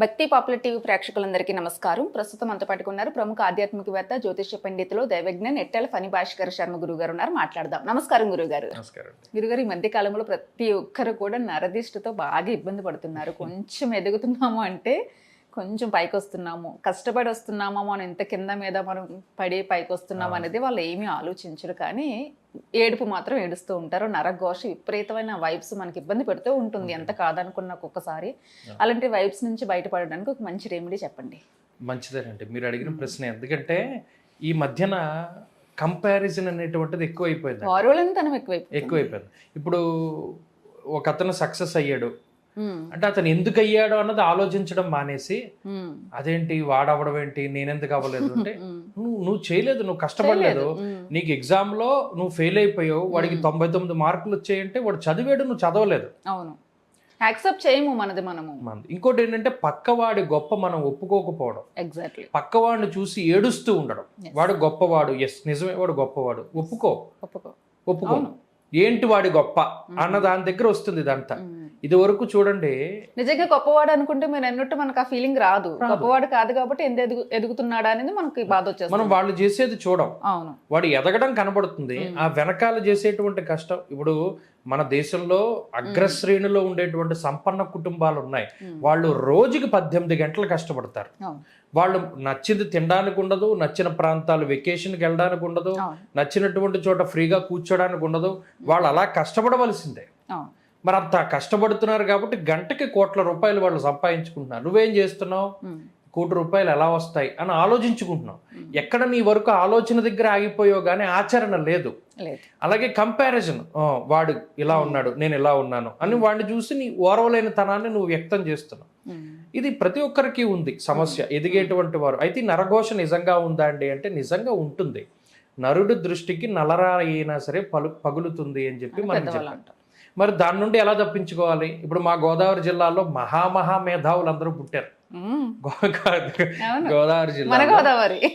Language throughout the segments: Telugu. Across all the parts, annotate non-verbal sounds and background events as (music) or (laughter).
భక్తి పాపులర్ టీవీ ప్రేక్షకులందరికీ నమస్కారం. ప్రస్తుతం అంత పట్టుకున్నారు ప్రముఖ ఆధ్యాత్మికవేత్త జ్యోతిష్య పండితులు దైవజ్ఞ నెట్టెల ఫణి భాస్కర్ శర్మ గురువు గారు ఉన్నారు. మాట్లాడదాం. నమస్కారం గురుగారు. నమస్కారం. గురుగారు ఈ మధ్య కాలంలో ప్రతి ఒక్కరు కూడా నరదిష్టతో బాగా ఇబ్బంది పడుతున్నారు. (laughs) కొంచెం ఎదుగుతున్నాము అంటే కొంచెం పైకి వస్తున్నాము కష్టపడి వస్తున్నామో మనం ఇంత కింద మీద మనం పడి పైకి వస్తున్నాం అనేది వాళ్ళు ఏమీ ఆలోచించరు. కానీ ఏడుపు మాత్రం ఏడుస్తూ ఉంటారు. నరఘోష విపరీతమైన వైబ్స్ మనకి ఇబ్బంది పెడుతూ ఉంటుంది. ఎంత కాదనుకున్న ఒక్కొక్కసారి. అలాంటి వైబ్స్ నుంచి బయటపడడానికి ఒక మంచి రెమెడీ చెప్పండి. మంచిదేనండి. మీరు అడిగిన ప్రశ్న. ఎందుకంటే ఈ మధ్యన కంపారిజన్ అనేటువంటిది ఎక్కువైపోయింది ఎక్కువైపోయింది. ఇప్పుడు ఒక అతను సక్సెస్ అయ్యాడు. అంటే అతను ఎందుకు అయ్యాడు అన్నది ఆలోచించడం మానేసి అదేంటి? వాడవడం ఏంటి? నేనెందుకు అవ్వలేదు? అంటే నువ్వు నువ్వు చేయలేదు నువ్వు కష్టపడలేదు. నీకు ఎగ్జామ్లో నువ్వు ఫెయిల్ అయిపోయావు. వాడికి తొంభై తొమ్మిది మార్కులు వచ్చాయంటే వాడు చదివాడు నువ్వు చదవలేదు. అవును. యాక్సెప్ట్ చేయము మనది మనము. ఇంకోటి ఏంటంటే పక్కవాడి గొప్ప మనం ఒప్పుకోకపోవడం. ఎగ్జాక్ట్లీ పక్కవాడిని చూసి ఏడుస్తూ ఉండడం. వాడు గొప్పవాడు. ఎస్ నిజమే వాడు గొప్పవాడు. ఒప్పుకో. ఒప్పుకో. ఒప్పుకో. ఏంటి వాడి గొప్ప? అన్న దాని దగ్గర వస్తుంది ఇదంతా. ఇది వరకు చూడండి. నిజంగా గొప్పవాడు అనుకుంటే మీరు అన్నట్టు మనకు ఆ ఫీలింగ్ రాదు. గొప్పవాడు కాదు కాబట్టి ఎంత ఎదుగు ఎదుగుతున్నాడా అనేది మనకి బాధ మనం వచ్చేస్తుంది వాళ్ళు చేసేది చూడం. అవును. వాడు ఎదగడం కనబడుతుంది. ఆ వెనకాల చేసేటువంటి కష్టం. ఇప్పుడు మన దేశంలో అగ్రశ్రేణిలో ఉండేటువంటి సంపన్న కుటుంబాలు ఉన్నాయి. వాళ్ళు రోజుకి పద్దెనిమిది గంటలు కష్టపడతారు. వాళ్ళు నచ్చింది తినడానికి ఉండదు నచ్చిన ప్రాంతాలు వెకేషన్కి వెళ్ళడానికి ఉండదు నచ్చినటువంటి చోట ఫ్రీగా కూర్చోడానికి ఉండదు. వాళ్ళు అలా కష్టపడవలసిందే. మరి అంత కష్టపడుతున్నారు కాబట్టి గంటకి కోట్ల రూపాయలు వాళ్ళు సంపాదించుకుంటున్నారు. నువ్వేం చేస్తున్నావు. కోటి రూపాయలు ఎలా వస్తాయి అని ఆలోచించుకుంటున్నావు. ఎక్కడ నీ వరకు ఆలోచన దగ్గర ఆగిపోయావు కానీ ఆచరణ లేదు. అలాగే కంపారిజన్ వాడు ఇలా ఉన్నాడు నేను ఇలా ఉన్నాను అని వాడిని చూసి నీ ఓర్వలేని తనాన్ని నువ్వు వ్యక్తం చేస్తున్నావు. ఇది ప్రతి ఒక్కరికి ఉంది సమస్య ఎదిగేటువంటి వారు. అయితే నరఘోష నిజంగా ఉందా అండి అంటే నిజంగా ఉంటుంది. నరుడి దృష్టికి నలరా అయినా సరే పలు పగులుతుంది అని చెప్పి మనం పెద్దవాళ్ళు చెప్పాం. అంటారు. మరి దాని నుండి ఎలా తప్పించుకోవాలి? ఇప్పుడు మా గోదావరి జిల్లాలో మహామహా మేధావులు అందరూ పుట్టారు. గోదావరి జిల్లా గోదావరి.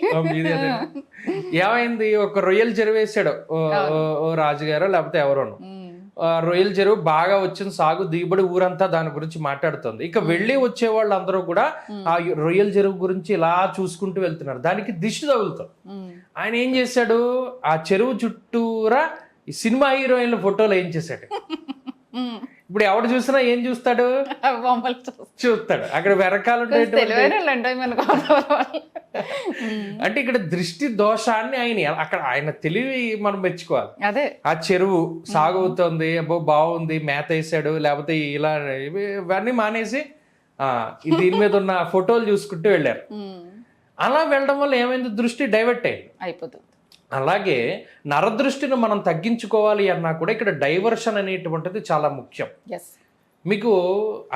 ఏమైంది? ఒక రొయ్యల చెరువు వేసాడు. ఓ ఓ- ఓ రాజుగారు లేకపోతే ఎవరోను. రొయ్యల చెరువు బాగా వచ్చిన సాగు దిగుబడి ఊరంతా దాని గురించి మాట్లాడుతుంది. ఇక వెళ్ళి వచ్చే వాళ్ళు అందరూ కూడా ఆ రొయ్యల చెరువు గురించి ఇలా చూసుకుంటూ వెళ్తున్నారు. దానికి దిష్టి తగులుతాం. ఆయన ఏం చేశాడు? ఆ చెరువు చుట్టూరా ఈ సినిమా హీరోయిన్ల ఫోటోలు ఏం చేశాడు. ఇప్పుడు ఎవడు చూసినా ఏం చూస్తాడు చూస్తాడు అక్కడ వెనకాల. (laughs) అంటే ఇక్కడ దృష్టి దోషాన్ని ఆయన అక్కడ ఆయన తెలివి మనం మెచ్చుకోవాలి అదే ఆ చెరువు సాగు అవుతుంది అబ్బో బాగుంది మేత వేసాడు లేకపోతే ఇలా ఇవి- ఇవన్నీ మానేసి దీని మీద ఉన్న ఫోటోలు చూసుకుంటూ వెళ్ళారు. అలా వెళ్ళడం వల్ల ఏమైంది? దృష్టి డైవర్ట్ అయింది అయిపోతుంది. అలాగే నరదృష్టిని మనం తగ్గించుకోవాలి అన్నా కూడా ఇక్కడ డైవర్షన్ అనేటువంటిది చాలా ముఖ్యం. మీకు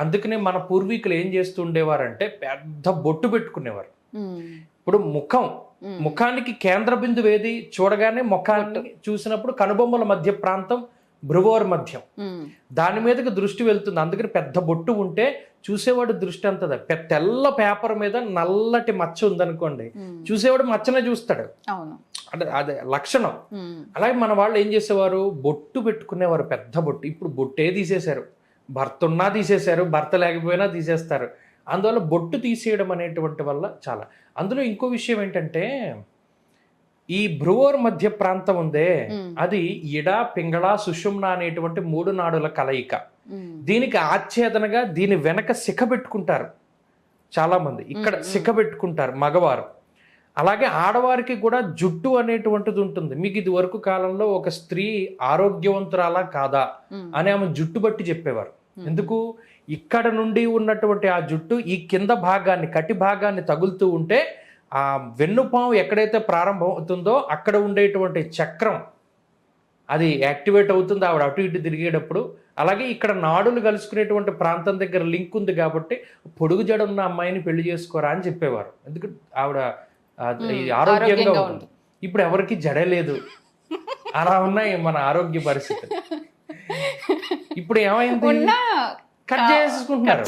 అందుకనే మన పూర్వీకులు ఏం చేస్తూ ఉండేవారంటే పెద్ద బొట్టు పెట్టుకునేవారు. ఇప్పుడు ముఖం ముఖానికి కేంద్ర బిందువు ఏది? చూడగానే ముఖాన్ని చూసినప్పుడు కనుబొమ్మల మధ్య ప్రాంతం భ్రువోర్ మధ్యం. దాని మీదకి దృష్టి వెళ్తుంది. అందుకని పెద్ద బొట్టు ఉంటే చూసేవాడు దృష్టి అంతది. తెల్ల పేపర్ మీద నల్లటి మచ్చ ఉందనుకోండి చూసేవాడు మచ్చనే చూస్తాడు. అవును. అంటే అదే లక్షణం. అలాగే మన వాళ్ళు ఏం చేసేవారు? బొట్టు పెట్టుకునేవారు పెద్ద బొట్టు. ఇప్పుడు బొట్టే తీసేశారు. భర్త ఉన్నా తీసేశారు భర్త లేకపోయినా తీసేస్తారు. అందువల్ల బొట్టు తీసేయడం అనేటువంటి వల్ల చాలా. అందులో ఇంకో విషయం ఏంటంటే ఈ భ్రువోర్ మధ్య ప్రాంతం ఉందే. అది ఇడ పింగళ సుషుమ్న అనేటువంటి మూడు నాడుల కలయిక. దీనికి ఆచ్ఛేదనగా దీని వెనక శిఖ పెట్టుకుంటారు చాలా మంది ఇక్కడ శిఖ పెట్టుకుంటారు మగవారు. అలాగే ఆడవారికి కూడా జుట్టు అనేటువంటిది ఉంటుంది. మీకు ఇది వరకు కాలంలో ఒక స్త్రీ ఆరోగ్యవంతురాలా కాదా. అని ఆమె జుట్టు బట్టి చెప్పేవారు. ఎందుకు? ఇక్కడ నుండి ఉన్నటువంటి ఆ జుట్టు ఈ కింద భాగాన్ని కటి భాగాన్ని తగులుతూ ఉంటే ఆ వెన్నుపాము ఎక్కడైతే ప్రారంభం అవుతుందో అక్కడ ఉండేటువంటి చక్రం అది యాక్టివేట్ అవుతుంది ఆవిడ అటు ఇటు తిరిగేటప్పుడు. అలాగే ఇక్కడ నాడులు కలుసుకునేటువంటి ప్రాంతం దగ్గర లింక్ ఉంది కాబట్టి పొడుగు జడ ఉన్న అమ్మాయిని పెళ్ళి చేసుకోరా అని చెప్పేవారు. ఎందుకంటే ఆవిడ ఆరోగ్యంగా ఉంటుంది ఇప్పుడు ఎవరికి జడే లేదు. అలా ఉన్నాయి మన ఆరోగ్య పరిస్థితి ఇప్పుడు ఏమైంది? కట్ చేసుకుంటున్నారు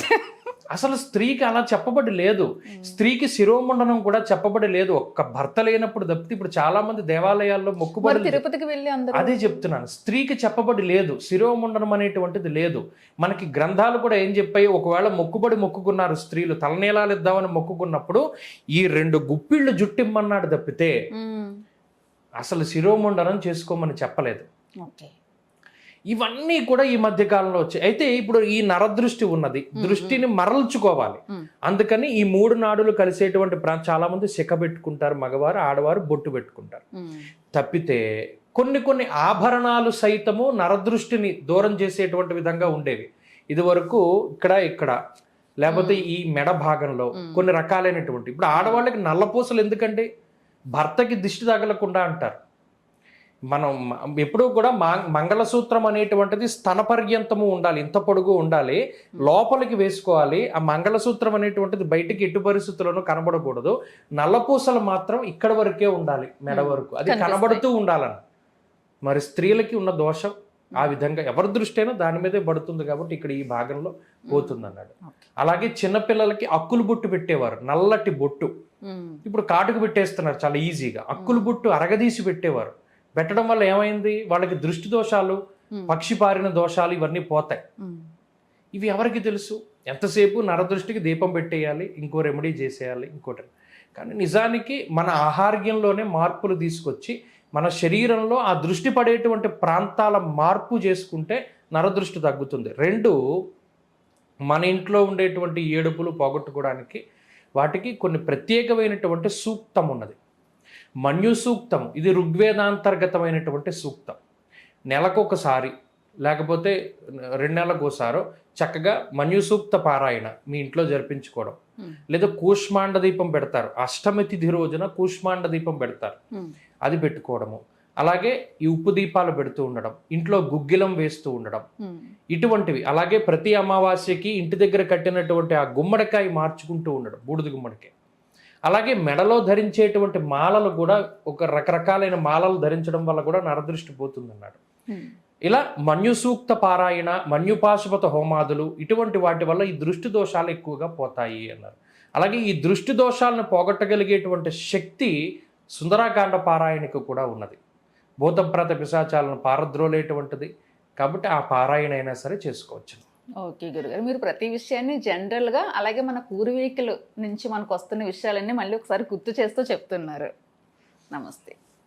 అసలు స్త్రీకి అలా చెప్పబడి లేదు. స్త్రీకి శిరోమండనం కూడా చెప్పబడి లేదు. ఒక్క భర్త లేనప్పుడు తప్పితే ఇప్పుడు చాలా మంది దేవాలయాల్లో మొక్కుబడి తిరుపతికి వెళ్ళి అదే చెప్తున్నాను. స్త్రీకి చెప్పబడి లేదు. శిరోముండనం అనేటువంటిది లేదు. మనకి గ్రంథాలు కూడా ఏం చెప్పాయి? ఒకవేళ మొక్కుబడి మొక్కుకున్నారు స్త్రీలు తలనీలాలు ఇద్దామని మొక్కుకున్నప్పుడు ఈ రెండు గుప్పిళ్ళు జుట్టిమ్మన్నాడు తప్పితే. అసలు శిరోముండనం చేసుకోమని చెప్పలేదు. ఓకే. ఇవన్నీ కూడా ఈ మధ్య కాలంలో వచ్చాయి. అయితే ఇప్పుడు ఈ నరదృష్టి ఉన్నది. దృష్టిని మరల్చుకోవాలి. అందుకని ఈ మూడు నాడులు కలిసేటువంటి ప్రాంతం చాలా మంది శిఖ పెట్టుకుంటారు మగవారు ఆడవారు బొట్టు పెట్టుకుంటారు. తప్పితే కొన్ని కొన్ని ఆభరణాలు సైతము నరదృష్టిని దూరం చేసేటువంటి విధంగా ఉండేవి. ఇది వరకు ఇక్కడ ఇక్కడ లేకపోతే ఈ మెడ భాగంలో కొన్ని రకాలైనటువంటి ఇప్పుడు ఆడవాళ్ళకి నల్లపూసలు ఎందుకండి? భర్తకి దిష్టి తగలకుండా అంటారు. మనం ఎప్పుడూ కూడా మా- మంగళసూత్రం అనేటువంటిది స్తన పర్యంతము ఉండాలి ఇంత పొడుగు ఉండాలి లోపలికి వేసుకోవాలి ఆ మంగళసూత్రం అనేటువంటిది బయటికి ఎటు పరిస్థితుల్లోనూ కనబడకూడదు నల్లపూసలు మాత్రం ఇక్కడ వరకే ఉండాలి మెడ వరకు అది. కనబడుతూ ఉండాలని. మరి స్త్రీలకి ఉన్న దోషం ఆ విధంగా ఎవరి దృష్టి అయినా దాని మీదే పడుతుంది కాబట్టి ఇక్కడ ఈ భాగంలో పోతుంది అన్నాడు. అలాగే చిన్నపిల్లలకి అక్కులు బొట్టు పెట్టేవారు నల్లటి బొట్టు. ఇప్పుడు కాటుకు పెట్టేస్తున్నారు చాలా ఈజీగా. అక్కులు బొట్టు అరగదీసి పెట్టేవారు. పెట్టడం వల్ల ఏమైంది? వాళ్ళకి దృష్టి దోషాలు. పక్షి పారిన దోషాలు ఇవన్నీ పోతాయి. ఇవి ఎవరికి తెలుసు? ఎంతసేపు నరదృష్టికి దీపం పెట్టేయాలి ఇంకో రెమెడీ చేసేయాలి ఇంకోటి. కానీ నిజానికి మన ఆహార్యంలోనే మార్పులు తీసుకొచ్చి మన శరీరంలో ఆ దృష్టి పడేటువంటి ప్రాంతాల మార్పు చేసుకుంటే నరదృష్టి తగ్గుతుంది. రెండు మన ఇంట్లో ఉండేటువంటి ఏడుపులు పోగొట్టుకోవడానికి వాటికి కొన్ని ప్రత్యేకమైనటువంటి సూక్తం ఉన్నది. మన్యు సూక్తం ఇది ఋగ్వేదాంతర్గతమైనటువంటి సూక్తం. నెలకొకసారి లేకపోతే రెండు నెలలకు ఒకసారో చక్కగా మన్యు సూక్త పారాయణ మీ ఇంట్లో జరిపించుకోవడం. లేదా కూష్మాండ దీపం పెడతారు. అష్టమి తిథి రోజున కూష్మాండ దీపం పెడతారు. అది పెట్టుకోవడము. అలాగే ఈ ఉప్పు దీపాలు పెడుతూ ఉండడం. ఇంట్లో గుగ్గిలం వేస్తూ ఉండడం. ఇటువంటివి. అలాగే ప్రతి అమావాస్యకి ఇంటి దగ్గర కట్టినటువంటి ఆ గుమ్మడికాయ మార్చుకుంటూ ఉండడం. బూడిద గుమ్మడికాయ. అలాగే మెడలో ధరించేటువంటి మాలలు కూడా ఒక రకరకాలైన మాలలు ధరించడం వల్ల కూడా నరదృష్టి పోతుందన్నాడు. మ్మ్. ఇలా మన్యుసూక్త పారాయణ మన్యుపాశుపత హోమాదులు ఇటువంటి వాటి వల్ల ఈ దృష్టి దోషాలు ఎక్కువగా పోతాయి అన్నారు. అలాగే ఈ దృష్టి దోషాలను పోగొట్టగలిగేటువంటి శక్తి సుందరాకాండ పారాయణకు కూడా ఉన్నది. భూతప్రత పిశాచాలను పారద్రోలేటువంటిది. కాబట్టి ఆ పారాయణ అయినా సరే చేసుకోవచ్చు ఓకే గురుగారు. మీరు ప్రతి విషయాన్ని జనరల్గా అలాగే మన పూర్వీకుల నుంచి మనకు వస్తున్న విషయాలన్నీ మళ్ళీ ఒకసారి గుర్తు చేస్తూ చెప్తున్నారు. నమస్తే.